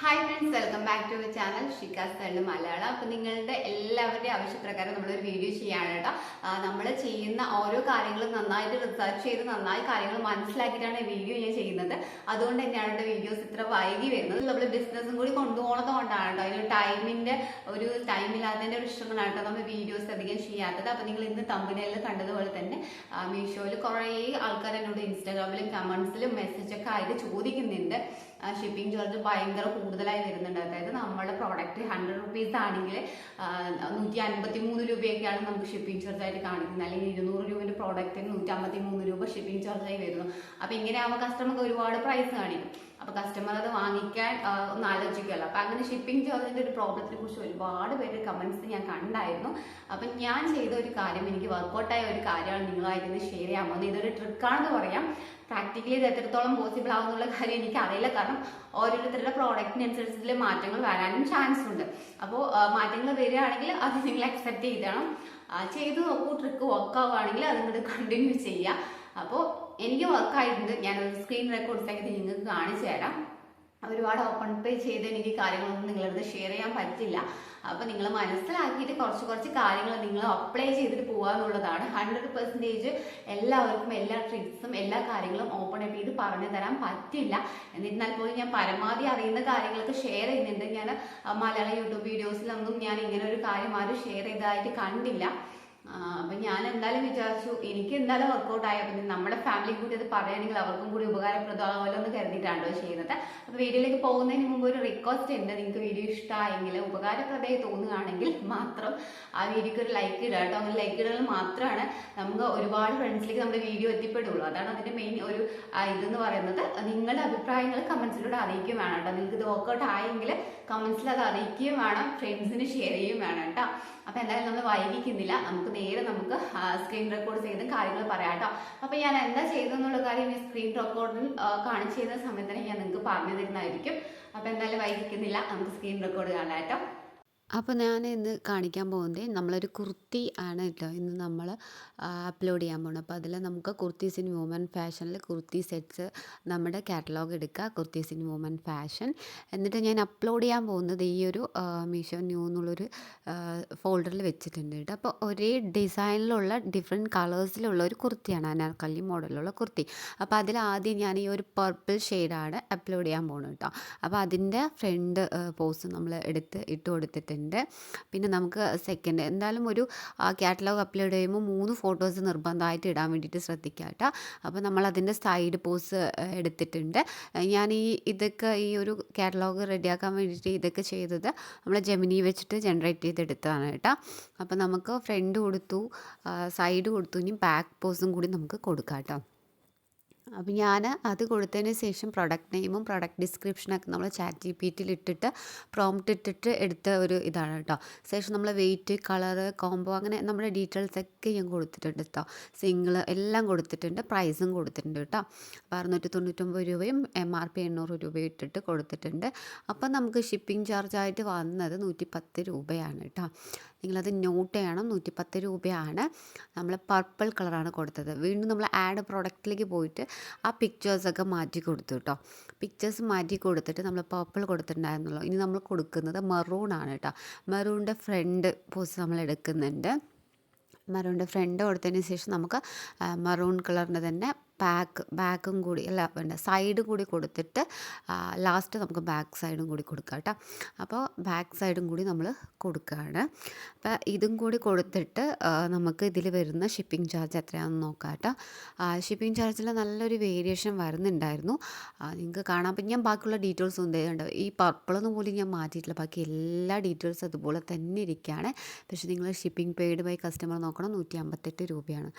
Hi friends welcome back to channel ഷിക്കാസ് തണ്ട് മലയാളം അപ്പം നിങ്ങളുടെ എല്ലാവരുടെയും ആവശ്യപ്രകാരം നമ്മളൊരു വീഡിയോ ചെയ്യാണ് കേട്ടോ. നമ്മൾ ചെയ്യുന്ന ഓരോ കാര്യങ്ങളും നന്നായിട്ട് റിസർച്ച് ചെയ്ത് നന്നായി കാര്യങ്ങൾ മനസ്സിലാക്കിയിട്ടാണ് വീഡിയോ ഞാൻ ചെയ്യുന്നത്. അതുകൊണ്ട് തന്നെയാണ് എന്റെ വീഡിയോസ് ഇത്ര വൈകി വരുന്നത്. നമ്മൾ ബിസിനസ്സും കൂടി കൊണ്ടുപോകുന്നത് കൊണ്ടാണ് കേട്ടോ. അതിന് ടൈമിന്റെ ഒരു ടൈമില്ലാത്തതിന്റെ ഒരു ഇഷ്ടങ്ങളാണ് കേട്ടോ നമ്മൾ വീഡിയോസ് അധികം ചെയ്യാത്തത്. അപ്പം നിങ്ങൾ ഇന്ന് തമ്പിനെല്ലാം കണ്ടതുപോലെ തന്നെ മീഷോയിൽ കുറേ ആൾക്കാർ എന്നോട് ഇൻസ്റ്റാഗ്രാമിലും കമൻസിലും മെസ്സേജൊക്കെ ആയിട്ട് ചോദിക്കുന്നുണ്ട്. ഷിപ്പിംഗ് ചാർജ് ഭയങ്കര കൂടുതലായി വരുന്നുണ്ട്. അതായത് നമ്മുടെ പ്രോഡക്റ്റ് ഹൺഡ്രഡ് റുപ്പീസ് ആണെങ്കിൽ നൂറ്റി അൻപത്തി മൂന്ന് രൂപയൊക്കെയാണ് നമുക്ക് ഷിപ്പിംഗ് ചാർജ് ആയിട്ട് കാണിക്കുന്നത്. അല്ലെങ്കിൽ ഇരുന്നൂറ് രൂപയുടെ പ്രോഡക്റ്റിന് നൂറ്റി അമ്പത്തി മൂന്ന് രൂപ ഷിപ്പിംഗ് ചാർജായി വരുന്നു. അപ്പോൾ ഇങ്ങനെ ആവുമ്പോൾ കസ്റ്റമർക്ക് ഒരുപാട് പ്രൈസ് കാണിക്കും. അപ്പോൾ കസ്റ്റമർ അത് വാങ്ങിക്കാൻ ഒന്ന് ആലോചിക്കുമല്ലോ അപ്പോൾ അങ്ങനെ ഷിപ്പിംഗ് ചാർജിന്റെ ഒരു പ്രോബ്ലത്തിനെ കുറിച്ച് ഒരുപാട് പേര് കമൻസ് ഞാൻ കണ്ടായിരുന്നു. അപ്പം ഞാൻ ചെയ്ത ഒരു കാര്യം എനിക്ക് വർക്കൗട്ടായ ഒരു കാര്യമാണ് നിങ്ങളായിട്ട് ഇന്ന് ഷെയർ ചെയ്യാൻ പോകുന്നത്. ഇതൊരു ട്രിക്കാണെന്ന് പറയാം. പ്രാക്ടിക്കലി ഇത് എത്രത്തോളം പോസിബിൾ ആവുന്നുള്ള കാര്യം എനിക്ക് അറിയില്ല കാരണം ഓരോരുത്തരുടെ പ്രോഡക്റ്റിനനുസരിച്ചുള്ള മാറ്റങ്ങൾ വരാനും ചാൻസ് ഉണ്ട്. അപ്പോൾ മാറ്റങ്ങൾ വരികയാണെങ്കിൽ അത് നിങ്ങൾ അക്സെപ്റ്റ് ചെയ്തണം. ചെയ്തു ചെയ്ത് നോക്കൂ ട്രിക്ക് വർക്ക് ആവുകയാണെങ്കിൽ അത് നിങ്ങൾ കണ്ടിന്യൂ ചെയ്യുക അപ്പോൾ എനിക്ക് വർക്കായിട്ടുണ്ട് ഞാനത് സ്ക്രീൻ റെക്കോർഡ്സ് ആക്കി നിങ്ങൾക്ക് കാണിച്ചു തരാം. ഒരുപാട് ഓപ്പൺ പേ ചെയ്ത് എനിക്ക് കാര്യങ്ങളൊന്നും നിങ്ങളടുത്ത് ഷെയർ ചെയ്യാൻ പറ്റില്ല. അപ്പോൾ നിങ്ങൾ മനസ്സിലാക്കിയിട്ട് കുറച്ച് കുറച്ച് കാര്യങ്ങൾ നിങ്ങൾ അപ്ലൈ ചെയ്തിട്ട് പോകുക എന്നുള്ളതാണ്. ഹൺഡ്രഡ് പെർസെന്റേജ് എല്ലാവർക്കും എല്ലാ ട്രിക്സും എല്ലാ കാര്യങ്ങളും ഓപ്പൺ അപ്പ് ചെയ്ത് പറഞ്ഞു തരാൻ പറ്റില്ല. എന്നിരുന്നാൽ പോലും ഞാൻ പരമാവധി അറിയുന്ന കാര്യങ്ങളൊക്കെ ഷെയർ ചെയ്യുന്നുണ്ട്. ഞാൻ മലയാളം യൂട്യൂബ് വീഡിയോസിലൊന്നും ഞാൻ ഇങ്ങനെ ഒരു കാര്യം ആരും ഷെയർ ചെയ്തതായിട്ട് കണ്ടില്ല. അപ്പൊ ഞാൻ എന്തായാലും വിചാരിച്ചു എനിക്ക് എന്തായാലും വർക്കൗട്ട് ആയ പിന്നെ നമ്മുടെ ഫാമിലിക്ക് കൂടി അത് പറയുകയാണെങ്കിൽ അവർക്കും കൂടി ഉപകാരപ്രദമാകുമല്ലോ എന്ന് കരുതിയിട്ടാണോ ചെയ്യുന്നത്. അപ്പൊ വീഡിയോയിലേക്ക് പോകുന്നതിന് മുമ്പ് ഒരു റിക്വസ്റ്റ് ഉണ്ട്. നിങ്ങൾക്ക് വീഡിയോ ഇഷ്ടമായെങ്കിൽ ഉപകാരപ്രദമായി തോന്നുകയാണെങ്കിൽ മാത്രം ആ വീഡിയോക്ക് ഒരു ലൈക്ക് ഇടുക കേട്ടോ അങ്ങനെ ലൈക്ക് ഇടുന്നത് മാത്രമാണ് നമുക്ക് ഒരുപാട് ഫ്രണ്ട്സിലേക്ക് നമ്മുടെ വീഡിയോ എത്തിപ്പെടുള്ളൂ. അതാണ് അതിന്റെ മെയിൻ ഒരു ഇതെന്ന് പറയുന്നത്. നിങ്ങളുടെ അഭിപ്രായങ്ങൾ കമന്റ്സിലൂടെ അറിയിക്കുകയും വേണം കേട്ടോ നിങ്ങൾക്ക് ഇത് വർക്കൗട്ട് ആയെങ്കിൽ കമന്റ്സിൽ അത് അറിയിക്കുകയും വേണം ഫ്രണ്ട്സിന് ഷെയർ ചെയ്യുകയും വേണം കേട്ടോ അപ്പൊ എന്തായാലും നമ്മൾ വൈകിക്കുന്നില്ല. നമുക്ക് നേരെ നമുക്ക് സ്ക്രീൻ റെക്കോർഡ് ചെയ്ത് കാര്യങ്ങൾ പറയാം കേട്ടോ. അപ്പൊ ഞാൻ എന്താ ചെയ്തെന്നുള്ള കാര്യം ഈ സ്ക്രീൻ റെക്കോർഡിൽ കാണിച്ചു തരുന്ന സമയത്ത് ഞാൻ നിങ്ങൾക്ക് പറഞ്ഞു തരുന്നതായിരിക്കും. അപ്പൊ എന്തായാലും വൈകിക്കുന്നില്ല. നമുക്ക് സ്ക്രീൻ റെക്കോർഡ് കാണാം കേട്ടോ. അപ്പോൾ ഞാൻ ഇന്ന് കാണിക്കാൻ പോകുന്നത് നമ്മളൊരു കുർത്തി ആണ് കേട്ടോ ഇന്ന് നമ്മൾ അപ്ലോഡ് ചെയ്യാൻ പോകുന്നത് അപ്പോൾ അതിൽ നമുക്ക് കുർത്തീസ് ഇൻ വുമൻ ഫാഷനിൽ കുർത്തി സെറ്റ്സ് നമ്മുടെ കാറ്റലോഗ് എടുക്കുക കുർത്തീസ് ഇൻ വുമൻ ഫാഷൻ എന്നിട്ട് ഞാൻ അപ്ലോഡ് ചെയ്യാൻ പോകുന്നത് ഈ ഒരു മീഷോ ന്യൂ എന്നുള്ളൊരു ഫോൾഡറിൽ വെച്ചിട്ടുണ്ട് കേട്ടോ അപ്പോൾ ഒരേ ഡിസൈനിലുള്ള ഡിഫറെന്റ് കളേഴ്സിലുള്ള ഒരു കുർത്തിയാണ് അനാർക്കല്ലി മോഡലുള്ള കുർത്തി. അപ്പോൾ അതിൽ ആദ്യം ഞാൻ ഈ ഒരു പർപ്പിൾ ഷെയ്ഡാണ് അപ്ലോഡ് ചെയ്യാൻ പോകുന്നത് കേട്ടോ അപ്പോൾ അതിന്റെ ഫ്രണ്ട് പോസ് നമ്മൾ എടുത്ത് ഇട്ട് കൊടുത്തിട്ടുണ്ട്. പിന്നെ നമുക്ക് സെക്കൻഡ് എന്തായാലും ഒരു കാറ്റലോഗ് അപ്ലോഡ് ചെയ്യുമ്പോൾ മൂന്ന് ഫോട്ടോസ് നിർബന്ധമായിട്ട് ഇടാൻ വേണ്ടിയിട്ട് ശ്രദ്ധിക്കുക കേട്ടോ. അപ്പോൾ നമ്മൾ അതിന്റെ സൈഡ് പോസ് എടുത്തിട്ടുണ്ട്. ഞാൻ ഈ ഇതൊക്കെ ഈ ഒരു കാറ്റലോഗ് റെഡിയാക്കാൻ വേണ്ടിയിട്ട് ഇതൊക്കെ ചെയ്തത് നമ്മൾ ജെമിനി വെച്ചിട്ട് ജനറേറ്റ് ചെയ്തെടുത്തതാണ് കേട്ടോ. അപ്പോൾ നമുക്ക് ഫ്രണ്ട് കൊടുത്തു സൈഡ് കൊടുത്തു. ഇനി ബാക്ക് പോസും കൂടി നമുക്ക് കൊടുക്കാം കേട്ടോ. അപ്പം ഞാൻ അത് കൊടുത്തതിന് ശേഷം പ്രൊഡക്റ്റ് നെയിമും പ്രൊഡക്റ്റ് ഡിസ്ക്രിപ്ഷനൊക്കെ നമ്മൾ ചാറ്റ് ജി പി ടിയിൽ ഇട്ടിട്ട് പ്രോംപ്റ്റ് ഇട്ടിട്ട് എടുത്ത ഒരു ഇതാണ് കേട്ടോ. ശേഷം നമ്മൾ വെയിറ്റ് കളറ് കോംബോ അങ്ങനെ നമ്മുടെ ഡീറ്റെയിൽസ് ഒക്കെ ഞാൻ കൊടുത്തിട്ടുണ്ട് കേട്ടോ. സിംഗിൾ എല്ലാം കൊടുത്തിട്ടുണ്ട് പ്രൈസും കൊടുത്തിട്ടുണ്ട് കേട്ടോ. അപ്പോൾ അറുന്നൂറ്റി തൊണ്ണൂറ്റൊമ്പത് രൂപയും എം ആർ പി എണ്ണൂറ് രൂപയും ഇട്ടിട്ട് കൊടുത്തിട്ടുണ്ട്. അപ്പം നമുക്ക് ഷിപ്പിംഗ് ചാർജായിട്ട് വന്നത് നൂറ്റി പത്ത് രൂപയാണ് കേട്ടോ. നിങ്ങളത് നോട്ട് ചെയ്യണം. നൂറ്റി പത്ത് രൂപയാണ്. നമ്മൾ പർപ്പിൾ കളറാണ് കൊടുത്തത്. വീണ്ടും നമ്മൾ ആഡ് പ്രോഡക്റ്റിലേക്ക് പോയിട്ട് ആ പിക്ചേഴ്സൊക്കെ മാറ്റി കൊടുത്തു കേട്ടോ പിക്ചേഴ്സ് മാറ്റി കൊടുത്തിട്ട് നമ്മൾ പർപ്പിൾ കൊടുത്തിട്ടുണ്ടായിരുന്നല്ലോ. ഇനി നമ്മൾ കൊടുക്കുന്നത് മെറൂൺ ആണ് കേട്ടോ മെറൂണിന്റെ ഫ്രണ്ട് പോസ് നമ്മൾ എടുക്കുന്നുണ്ട്. മെറൂണിന്റെ ഫ്രണ്ട് കൊടുത്തതിന് ശേഷം നമുക്ക് മറൂൺ കളറിന്റെ തന്നെ ബാക്ക് ബാക്കും കൂടി അല്ല വേണ്ട സൈഡ് കൂടി കൊടുത്തിട്ട് ലാസ്റ്റ് നമുക്ക് ബാക്ക് സൈഡും കൂടി കൊടുക്കാം കേട്ടോ. അപ്പോൾ ബാക്ക് സൈഡും കൂടി നമ്മൾ കൊടുക്കുകയാണ്. അപ്പോൾ ഇതും കൂടി കൊടുത്തിട്ട് നമുക്ക് ഇതിൽ വരുന്ന ഷിപ്പിംഗ് ചാർജ് എത്രയാണെന്ന് നോക്കാം കേട്ടോ. ഷിപ്പിംഗ് ചാർജിൽ നല്ലൊരു വേരിയേഷൻ വരുന്നുണ്ടായിരുന്നു. നിങ്ങൾക്ക് കാണാൻ അപ്പം ഞാൻ ബാക്കിയുള്ള ഡീറ്റെയിൽസ് ഒന്നും ചെയ്യുന്നുണ്ട് ഈ പർപ്പിളൊന്നും പോലും ഞാൻ മാറ്റിയിട്ടില്ല. ബാക്കി എല്ലാ ഡീറ്റെയിൽസ് അതുപോലെ തന്നെ ഇരിക്കുകയാണ്. പക്ഷേ നിങ്ങൾ ഷിപ്പിംഗ് പെയ്ഡ് ബൈ കസ്റ്റമർ നോക്കണം. നൂറ്റി അമ്പത്തെട്ട് രൂപയാണ്.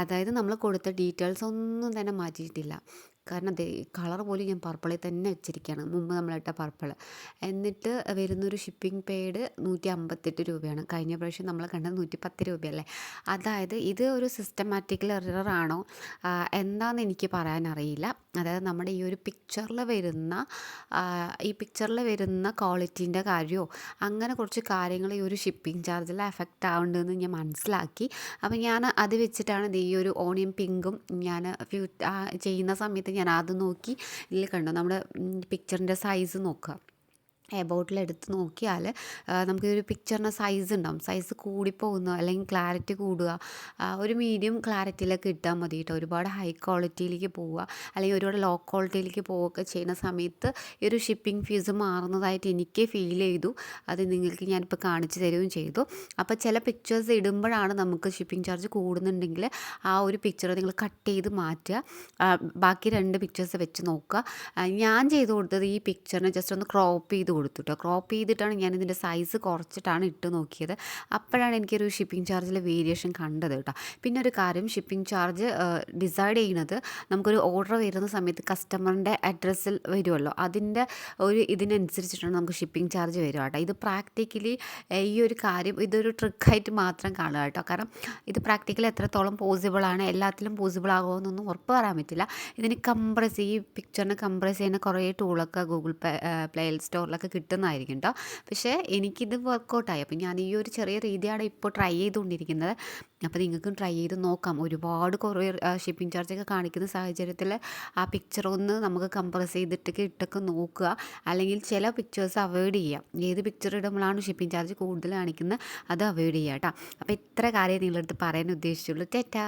അതായത് നമ്മൾ കൊടുത്ത ഡീറ്റെയിൽസ് ഒന്നും തന്നെ മാറ്റിയിട്ടില്ല. കാരണം കളർ പോലും ഞാൻ പർപ്പിളിൽ തന്നെ വെച്ചിരിക്കുകയാണ്. മുമ്പ് നമ്മളിട്ട പർപ്പിൾ എന്നിട്ട് വരുന്നൊരു ഷിപ്പിംഗ് പേഡ് നൂറ്റി അമ്പത്തെട്ട് രൂപയാണ്. കഴിഞ്ഞ പ്രാവശ്യം നമ്മൾ കണ്ടത് നൂറ്റി പത്ത് രൂപയല്ലേ? അതായത് ഇത് ഒരു സിസ്റ്റമാറ്റിക്കൽ എററാണോ എന്താണെന്ന് എനിക്ക് പറയാനറിയില്ല അതായത് നമ്മുടെ ഈ ഒരു പിക്ചറിൽ വരുന്ന ഈ പിക്ചറിൽ വരുന്ന ക്വാളിറ്റീന്റെ കാര്യമോ അങ്ങനെ കുറച്ച് കാര്യങ്ങൾ ഈ ഒരു ഷിപ്പിംഗ് ചാർജിൽ എഫക്റ്റ് ആവുന്നുണ്ടെന്ന് ഞാൻ മനസ്സിലാക്കി. അപ്പോൾ ഞാൻ അത് വെച്ചിട്ടാണ് ഈ ഒരു ഓണിയൻ പിങ്കും ഞാൻ ഫ്യൂ ചെയ്യുന്ന സമയത്ത് ഞാൻ നോക്കി. ഇതിൽ കണ്ടോ? നമ്മുടെ പിക്ചറിന്റെ സൈസ് നോക്കുക. എബൌട്ടിൽ എടുത്ത് നോക്കിയാൽ നമുക്ക് ഒരു പിക്ചറിന് സൈസ് ഉണ്ടാവും. സൈസ് കൂടിപ്പോകുന്നു അല്ലെങ്കിൽ ക്ലാരിറ്റി കൂടുക ഒരു മീഡിയം ക്ലാരിറ്റിയിലൊക്കെ ഇട്ടാൽ മതി കേട്ടോ ഒരുപാട് ഹൈ ക്വാളിറ്റിയിലേക്ക് പോവുക അല്ലെങ്കിൽ ഒരുപാട് ലോ ക്വാളിറ്റിയിലേക്ക് പോവുകയൊക്കെ ചെയ്യുന്ന സമയത്ത് ഈ ഒരു ഷിപ്പിംഗ് ഫീസ് മാറുന്നതായിട്ട് എനിക്ക് ഫീൽ ചെയ്തു. അത് നിങ്ങൾക്ക് ഞാനിപ്പോൾ കാണിച്ചു തരികയും ചെയ്തു. അപ്പോൾ ചില പിക്ചേഴ്സ് ഇടുമ്പോഴാണ് നമുക്ക് ഷിപ്പിംഗ് ചാർജ് കൂടുന്നുണ്ടെങ്കിൽ ആ ഒരു പിക്ചർ നിങ്ങൾ കട്ട് ചെയ്ത് മാറ്റുക. ബാക്കി രണ്ട് പിക്ചേഴ്സ് വെച്ച് നോക്കുക. ഞാൻ ചെയ്തു കൊടുത്തത് ഈ പിക്ചറിനെ ജസ്റ്റ് ഒന്ന് ക്രോപ്പ് ചെയ്ത് കൊടുത്തു കേട്ടോ ക്രോപ്പ് ചെയ്തിട്ടാണ് ഞാൻ ഇതിന്റെ സൈസ് കുറച്ചിട്ടാണ് ഇട്ട് നോക്കിയത്. അപ്പോഴാണ് എനിക്കൊരു ഷിപ്പിംഗ് ചാർജിൽ വേരിയേഷൻ കണ്ടത് കേട്ടോ. പിന്നെ ഒരു കാര്യം ഷിപ്പിംഗ് ചാർജ് ഡിസൈഡ് ചെയ്യുന്നത് നമുക്കൊരു ഓർഡർ വരുന്ന സമയത്ത് കസ്റ്റമറിന്റെ അഡ്രസ്സിൽ വരുമല്ലോ അതിന്റെ ഒരു ഇതിനനുസരിച്ചിട്ടാണ് നമുക്ക് ഷിപ്പിംഗ് ചാർജ് വരിക കേട്ടോ. ഇത് പ്രാക്ടിക്കലി ഈ ഒരു കാര്യം ഇതൊരു ട്രിക്കായിട്ട് മാത്രം കാണുക കേട്ടോ. കാരണം ഇത് പ്രാക്ടിക്കലി എത്രത്തോളം പോസിബിളാണ് എല്ലാത്തിലും പോസിബിൾ ആകുമെന്നൊന്നും ഉറപ്പ് പറയാൻ പറ്റില്ല. ഇതിന് കംപ്രസ് ഈ പിക്ചറിനെ കംപ്രസ് ചെയ്യുന്ന കുറേ ടൂളൊക്കെ ഗൂഗിൾ പേ പ്ലേ സ്റ്റോറിലൊക്കെ കിട്ടുന്നതായിരിക്കും കേട്ടോ പക്ഷേ എനിക്കിത് വർക്കൗട്ടായി അപ്പോൾ ഞാൻ ഈ ഒരു ചെറിയ രീതിയാണ് ഇപ്പോൾ ട്രൈ ചെയ്തുകൊണ്ടിരിക്കുന്നത്. അപ്പോൾ നിങ്ങൾക്കും ട്രൈ ചെയ്ത് നോക്കാം. ഒരുപാട് കുറേ ഷിപ്പിംഗ് ചാർജൊക്കെ കാണിക്കുന്ന സാഹചര്യത്തിൽ ആ പിക്ചർ ഒന്ന് നമുക്ക് കംപ്രസ് ചെയ്തിട്ട് ഇട്ടൊക്കെ നോക്കുക. അല്ലെങ്കിൽ ചില പിക്ചേഴ്സ് അവോയ്ഡ് ചെയ്യാം. ഏത് പിക്ചർ ഇടുമ്പോഴാണ് ഷിപ്പിംഗ് ചാർജ് കൂടുതൽ കാണിക്കുന്നത്? അത് അവോയ്ഡ് ചെയ്യുക കേട്ടോ അപ്പോൾ ഇത്ര കാര്യം നിങ്ങളടുത്ത് പറയാൻ ഉദ്ദേശിച്ചുള്ളൂ. ടെറ്റാ!